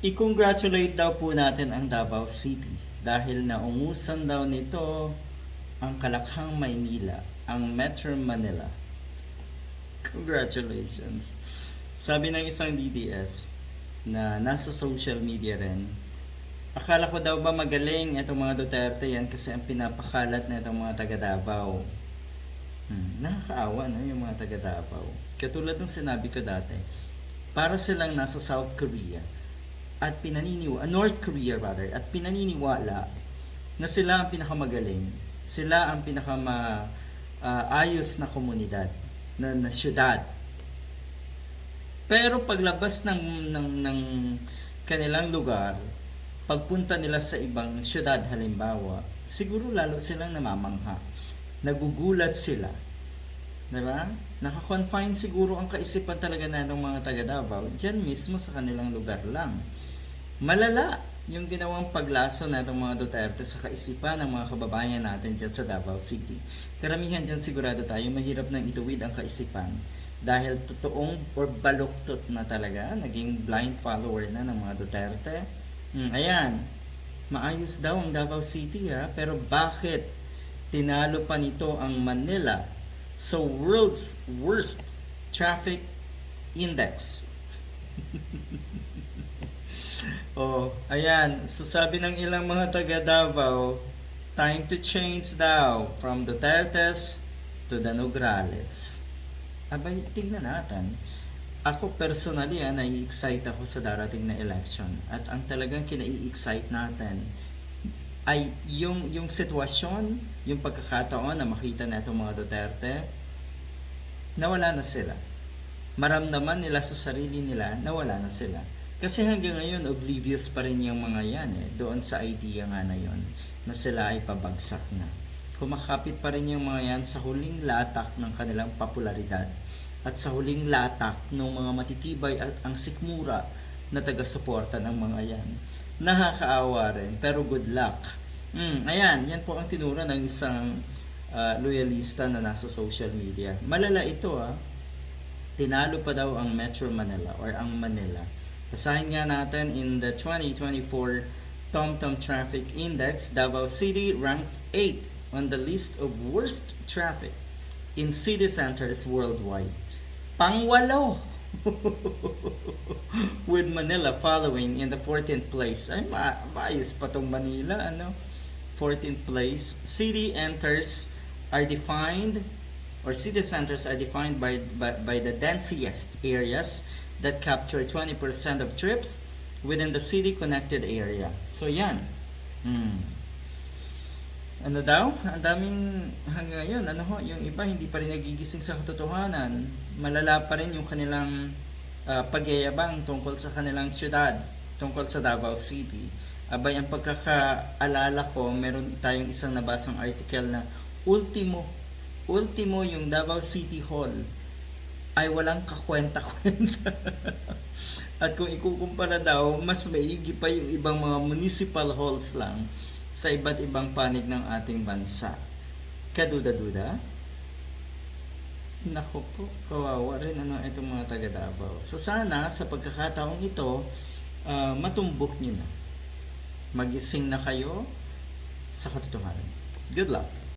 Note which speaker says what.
Speaker 1: I-congratulate daw po natin ang Davao City dahil naungusan daw nito ang Kalakhang Maynila, ang Metro Manila. Congratulations. Sabi ng isang DDS na nasa social media rin, akala ko daw ba magaling itong mga Duterte yan kasi ang pinapakalat na itong mga taga Davao. Hmm, nakakaawa no yung mga taga Davao. Katulad ng sinabi ko dati, para silang nasa South Korea at pinaniniwala, North Korea rather, at pinaniniwala na sila ang pinakamagaling, sila ang pinakama ah, ayos na komunidad, na, na syudad. Pero paglabas ng, ng, ng kanilang lugar, pagpunta nila sa ibang syudad halimbawa, siguro lalo silang namamangha. Nagugulat sila. Diba? Nakakonfine siguro ang kaisipan talaga na ng mga taga Davao dyan mismo sa kanilang lugar lang. Malala yung ginawang paglaso na mga Duterte sa kaisipan ng mga kababayan natin dyan sa Davao City. Karamihan dyan sigurado tayo mahirap nang ituwid ang kaisipan dahil totoong or baluktot na talaga, naging blind follower na ng mga Duterte. Hmm, ayan, maayos daw ang Davao City ha, pero bakit tinalo pa nito ang Manila sa world's worst traffic index? oh, ayan. So sabi ng ilang mga taga Davao, time to change daw from Duterte's to the Nograles. Abay, tingnan natin. Ako personally, ah, nai-excite ako sa darating na election. At ang talagang kinai-excite natin ay yung, yung sitwasyon, yung pagkakataon na makita na itong mga Duterte, nawala na sila. Maramdaman nila sa sarili nila, nawala na sila. Kasi hanggang ngayon, oblivious pa rin yung mga yan eh, doon sa idea nga na yon na sila ay pabagsak na. Kumakapit pa rin yung mga yan sa huling latak ng kanilang popularidad at sa huling latak ng mga matitibay at ang sikmura na taga-suporta ng mga yan. Nakakaawa rin, pero good luck. Mm, ayan, yan po ang tinura ng isang ah, loyalista na nasa social media. Malala ito ah. Tinalo pa daw ang Metro Manila or ang Manila. Basahin nga natin in the 2024 TomTom Traffic Index, Davao City ranked 8 on the list of worst traffic in city centers worldwide. Pangwalo! With Manila following in the 14th place. Ay, ma maayos pa tong Manila, ano? 14th place. City enters are defined or city centers are defined by, by, by the densest areas that capture 20% of trips within the city connected area. So yan. Hmm. Ano daw? Ang daming hanggang ngayon, ano ho, yung iba hindi pa rin nagigising sa katotohanan. Malala pa rin yung kanilang uh, pagyayabang tungkol sa kanilang syudad, tungkol sa Davao City. Abay, ang pagkakaalala ko, meron tayong isang nabasang article na ultimo, ultimo yung Davao City Hall ay walang kakwenta-kwenta. At kung ikukumpara daw, mas maigi pa yung ibang mga municipal halls lang sa iba't ibang panig ng ating bansa. Kaduda-duda? Nako po, kawawa rin ano itong mga taga Davao. So sana sa pagkakataong ito, ah, matumbok niyo na. Magising na kayo sa katotohanan. Good luck!